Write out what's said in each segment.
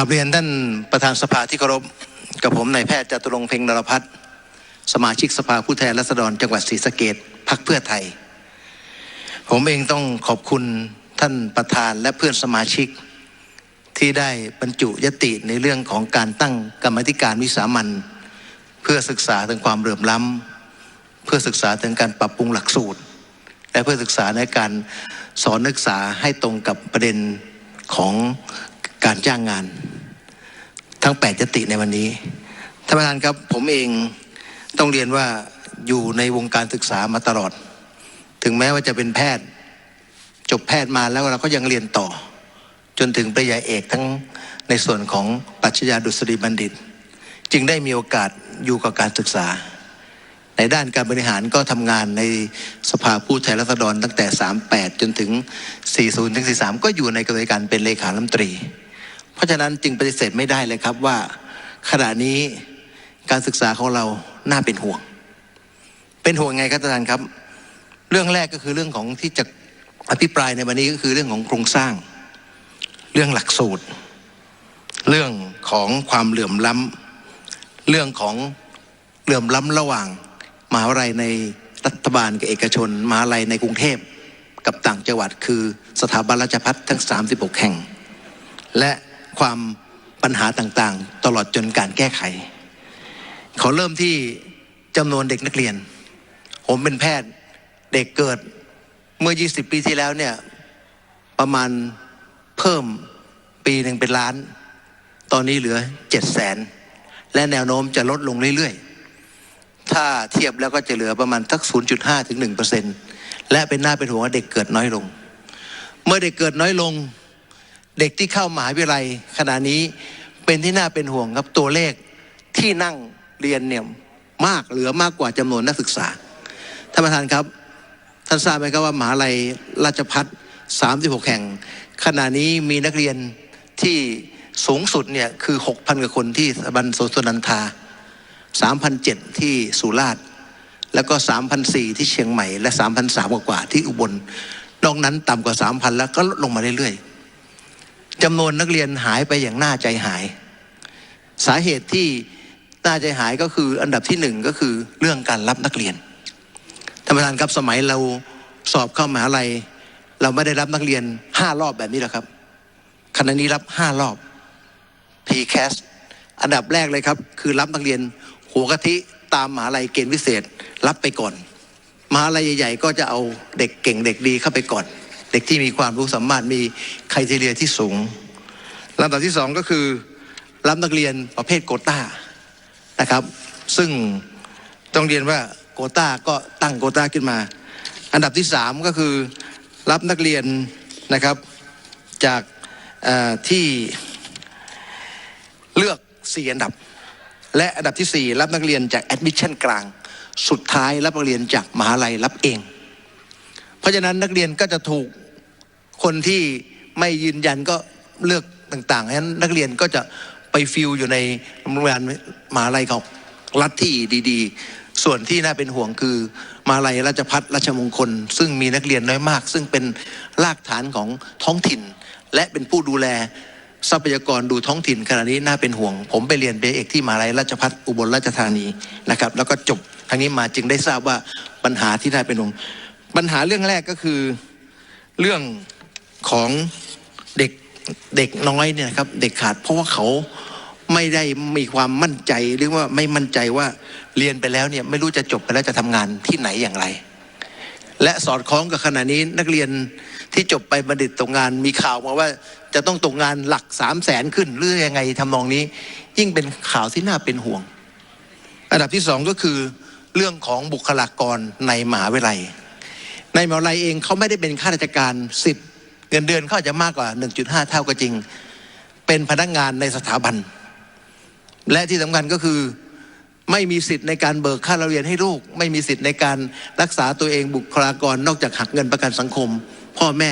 กราบเรียนท่านประธานสภาที่เคารพกับผมนายแพทย์จตุรงเพ็งนรพัฒน์สมาชิกสภาผู้แทนราษฎรจังหวัดศรีสะเกดพักเพื่อไทย ผมเองต้องขอบคุณท่านประธานและเพื่อนสมาชิก ที่ได้บรรจุยติในเรื่องของการตั้งกรรมธิการวิสามันเพื่อศึกษาถึงความเหลื่อมล้ำ เพื่อศึกษาถึงการปรับปรุงหลักสูตร และเพื่อศึกษาในการสอนนักศึกษาให้ตรงกับประเด็นของการจ้างงาน ทั้ง8ยติในวันนี้ท่านประธานครับผมเองต้องเรียนว่าอยู่ในวงการศึกษามาตลอด ถึงแม้ว่าจะเป็นแพทย์ จบแพทย์มาแล้วเราก็ยังเรียนต่อ จนถึงปริญญาเอกทั้งในส่วนของปรัชญาดุษฎีบัณฑิต จึงได้มีโอกาสอยู่กับการศึกษา ในด้านการบริหารก็ทำงานในสภาผู้แทนราษฎรตั้งแต่ 38 จนถึง 40 ถึง 43 ก็อยู่ในกระบวนการเป็นเลขาธิการตรี เพราะฉะนั้นจึงปฏิเสธไม่ได้เลยครับว่า ขณะนี้การศึกษาของเราน่าเป็นห่วง เป็นห่วงไงครับท่านครับ เรื่องแรกก็คือเรื่องของที่จะอภิปรายในวันนี้ก็คือเรื่องของโครงสร้าง เรื่องหลักสูตร เรื่องของความเหลื่อมล้ำเรื่องของเหลื่อมล้ำระหว่างมหาวิทยาลัยในรัฐบาลกับเอกชนมหาวิทยาลัยในกรุงเทพกับต่างจังหวัด คือสถาบันราชภัฏทั้ง 36 แห่ง และ ความปัญหาต่างๆ ตลอดจนการแก้ไข ขอเริ่มที่จำนวนเด็กนักเรียน ผมเป็นแพทย์เด็กเกิดเมื่อ 20 ปีที่แล้วเนี่ยประมาณเพิ่มปีหนึ่งเป็นล้าน ตอนนี้เหลือ7แสนและแนวโน้มจะลดลงเรื่อยๆ ถ้าเทียบแล้วก็จะเหลือประมาณสัก 0.5 ถึง 1%และเป็นหน้าเป็นหัวว่าเด็กเกิดน้อยลง เมื่อเด็กเกิดน้อยลง เด็กที่เข้ามหาวิทยาลัยขณะนี้เป็นที่น่าเป็นห่วงครับตัวเลขที่นั่งเรียนเนี่ยมากเหลือมากกว่าจำนวนนักศึกษาท่านประธานครับ ท่านทราบไหมครับว่ามหาลัยราชพัฒ36แห่ง ขณะนี้มีนักเรียนที่สูงสุดเนี่ยคือ6,000กว่าคนที่สถาบันโสนันทา3,007ที่สุราษฎร์แล้วก็3,004ที่เชียงใหม่ และ3,003กว่ามกว่าที่อุบลนอกนั้นต่ำกว่า3,000แล้วก็ลดลงมาเรื่อยๆ จำนวนนักเรียนหายไปอย่างน่าใจหาย สาเหตุที่น่าใจหายก็คืออันดับที่หนึ่งก็คือเรื่องการรับนักเรียนท่านประธานครับสมัยเราสอบเข้ามหาลัย เราไม่ได้รับนักเรียนห้ารอบแบบนี้หรอกครับขณะนี้รับห้ารอบ PCAS อันดับแรกเลยครับ คือรับนักเรียนหัวกะทิตามมหาลัยเกณฑ์พิเศษ รับไปก่อนมหาลัยใหญ่ ๆ ก็จะเอาเด็กเก่งเด็กดีเข้าไปก่อน เด็กที่มีความรู้สามารถมีไครเทเรียที่สูงลำดับที่สองก็คือรับนักเรียนประเภทโกต้านะครับ ซึ่งต้องเรียนว่าโกต้าก็ตั้งโกต้าขึ้นมา อันดับที่สามก็คือรับนักเรียนนะครับจากที่เลือกสี่อันดับ และอันดับที่สี่รับนักเรียนจากแอดมิชชั่นกลาง สุดท้ายรับนักเรียนจากมหาลัยรับเอง เพราะฉะนั้นนักเรียนก็จะถูกคนที่ไม่ยืนยันก็เลือกต่างๆฉะนั้นนักเรียนก็จะไปฟิลอยู่ในโรงเรียนมหาลัยของรัฐที่ดีๆ ส่วนที่น่าเป็นห่วงคือมาลัยราชพัฒราชมงคล ซึ่งมีนักเรียนน้อยมาก ซึ่งเป็นรากฐานของท้องถิ่น และเป็นผู้ดูแลทรัพยากรดูท้องถิ่นขณะนี้น่าเป็นห่วง ผมไปเรียนเบเอกที่มหาลัยราชพัฒอุบลราชธานีนะครับ แล้วก็จบทางนี้มาจึงได้ทราบว่าปัญหาที่น่าเป็นห่วง ปัญหาเรื่องแรกก็คือเรื่องของเด็กเด็กน้อยเนี่ยครับเด็กขาดเพราะว่าเขาไม่ได้มีความมั่นใจหรือว่าไม่มั่นใจว่าเรียนไปแล้วเนี่ยไม่รู้จะจบไปแล้วจะทำงานที่ไหนอย่างไร และสอดคล้องกับขณะนี้นักเรียนที่จบไปบัณฑิตตกงานมีข่าวมาว่าจะต้องตกงานหลักสามแสนขึ้นหรือยังไงทำนองนี้ ยิ่งเป็นข่าวที่น่าเป็นห่วง อันดับที่สองก็คือเรื่องของบุคลากรในมหาวิทยาลัย ในมหาลัยเองเขาไม่ได้เป็นข้าราชการสิทธิ์เงินเดือนเขาอาจจะมากกว่า 1.5 เท่าก็จริง เป็นพนักงานในสถาบัน และที่สำคัญก็คือไม่มีสิทธิ์ในการเบิกค่าเรียนให้ลูก ไม่มีสิทธิ์ในการรักษาตัวเองบุคลากรนอกจากหักเงินประกันสังคม พ่อแม่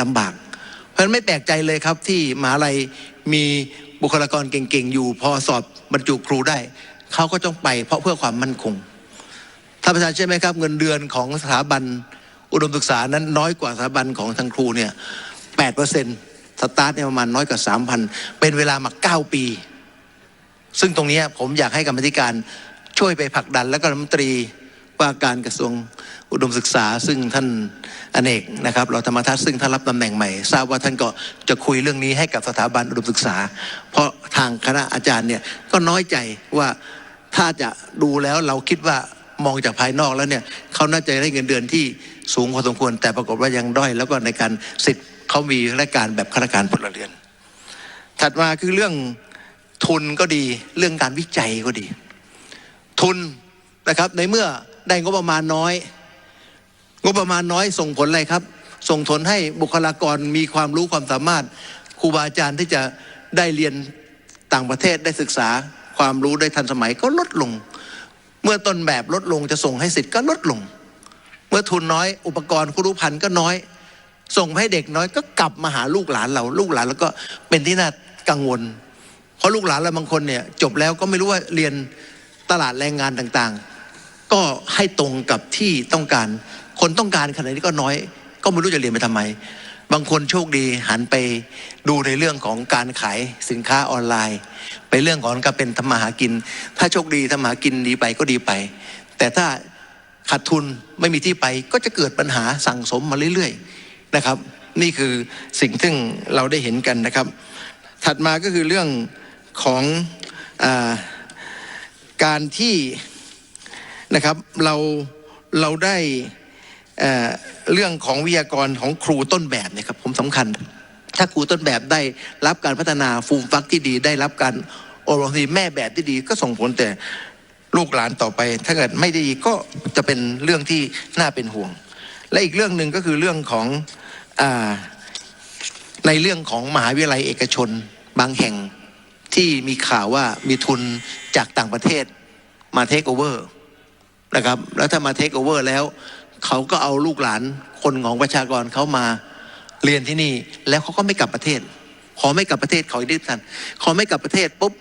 ลำบาก เพราะฉะนั้นไม่แปลกใจเลยครับที่มหาลัยมีบุคลากรเก่งๆอยู่ พอสอบบรรจุครูได้เขาก็ต้องไปเพราะเพื่อความมั่นคงท่านประธานใช่ไหมครับ เงินเดือนของสถาบัน อุดมศึกษานั้นน้อยกว่าสถาบันของทางครูเนี่ยแปดเปอร์เซ็นสตาร์ทเนี่ยประมาณน้อยกว่าสามพันเป็นเวลามาเก้าปี ซึ่งตรงนี้ผมอยากให้กรรมธิการช่วยไปผลักดัน และก็รัฐมนตรีว่าการกระทรวงอุดมศึกษา ซึ่งท่านอเนกนะครับเราธรรมทัศน์ซึ่งท่านรับตำแหน่งใหม่ทราบว่าท่านก็จะคุยเรื่องนี้ให้กับสถาบันอุดมศึกษา เพราะทางคณะอาจารย์เนี่ยก็น้อยใจว่าถ้าจะดูแล้วเราคิดว่า มองจากภายนอกแล้วเนี่ยเขาน่าจะได้เงินเดือนที่สูงพอสมควร แต่ปรากฏว่ายังด้อยแล้วก็ในการสิทธิ์เขามีราชการแบบข้าราชการพลเรือน ถัดมาคือเรื่องทุนก็ดีเรื่องการวิจัยก็ดี ทุนนะครับในเมื่อได้งบประมาณน้อย งบประมาณน้อยส่งผลอะไรครับ ส่งผลให้บุคลากรมีความรู้ความสามารถครูบาอาจารย์ที่จะได้เรียนต่างประเทศได้ศึกษาความรู้ได้ทันสมัยก็ลดลง เมื่อต้นแบบลดลงจะส่งให้สิทธิ์ก็ลดลง เมื่อทุนน้อยอุปกรณ์ครูรุพันธ์ก็น้อย ส่งให้เด็กน้อยก็กลับมาหาลูกหลานเรา ลูกหลานแล้วก็เป็นที่น่ากังวล เพราะลูกหลานเราบางคนเนี่ยจบแล้วก็ไม่รู้ว่าเรียนตลาดแรงงานต่างๆ ก็ให้ตรงกับที่ต้องการ คนต้องการขนาดนี้ก็น้อย ก็ไม่รู้จะเรียนไปทำไม บางคนโชคดีหันไปดูในเรื่องของการขายสินค้าออนไลน์ ไปเรื่องของการเป็นทำมาหากิน ถ้าโชคดีทำมาหากินดีไปก็ดีไป แต่ถ้าขาดทุนไม่มีที่ไปก็จะเกิดปัญหาสั่งสมมาเรื่อยๆนะครับ นี่คือสิ่งซึ่งเราได้เห็นกันนะครับ ถัดมาก็คือเรื่องของอาการที่นะครับเราเราได้ เเรื่องของวิทยากรของครูต้นแบบเนี่ยครับผมสำคัญ ถ้าครูต้นแบบได้รับการพัฒนาฟูมฟักที่ดี ได้รับการอบรมที่แม่แบบที่ดี ก็ส่งผลแต่ลูกหลานต่อไป ถ้าเกิดไม่ดีก็จะเป็นเรื่องที่น่าเป็นห่วง และอีกเรื่องหนึ่งก็คือเรื่องของอในเรื่องของมหาวิทยาลัยเอกชนบางแห่งที่มีข่าวว่ามีทุนจากต่างประเทศมาเทคโอเวอร์นะครับแล้วถ้ามาเทคโอเวอร์แล้ว เขาก็เอาลูกหลานคนของประชากรเขามาเรียนที่นี่ แล้วเขาก็ไม่กลับประเทศ ขอไม่กลับประเทศเขออีกนิดกันขอไม่กลับประเทศปุ๊บ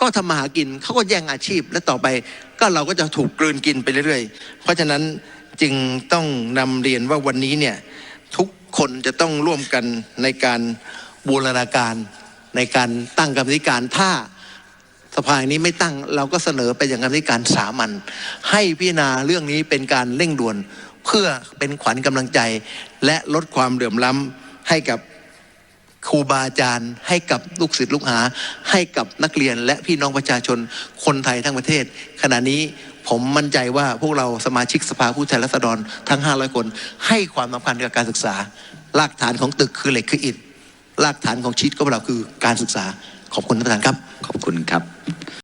ก็ทำมาหากินเขาก็แย่งอาชีพ และต่อไปก็เราก็จะถูกกลืนกินไปเรื่อยๆ เพราะฉะนั้นจึงต้องนำเรียนว่าวันนี้เนี่ยทุกคนจะต้องร่วมกันในการบูรณาการในการตั้งกรรมธิการถ้า สภานี้ไม่ตั้งเราก็เสนอไปอย่างกรรมธิการสามัญให้พิจารณาเรื่องนี้เป็นการเร่งด่วนเพื่อเป็นขวัญกำลังใจ และลดความเหลื่อมล้ำให้กับครูบาอาจารย์ ให้กับลูกศิษย์ลูกหา ให้กับนักเรียนและพี่น้องประชาชนคนไทยทั้งประเทศ ขณะนี้ผมมั่นใจว่าพวกเราสมาชิกสภาผู้แทนราษฎรทั้ง 500 คน ให้ความสำคัญกับการศึกษารากฐานของตึกคือเหล็กคืออิฐรากฐานของชีวิตของเราคือการศึกษา ขอบคุณท่านประธานครับขอบคุณครับ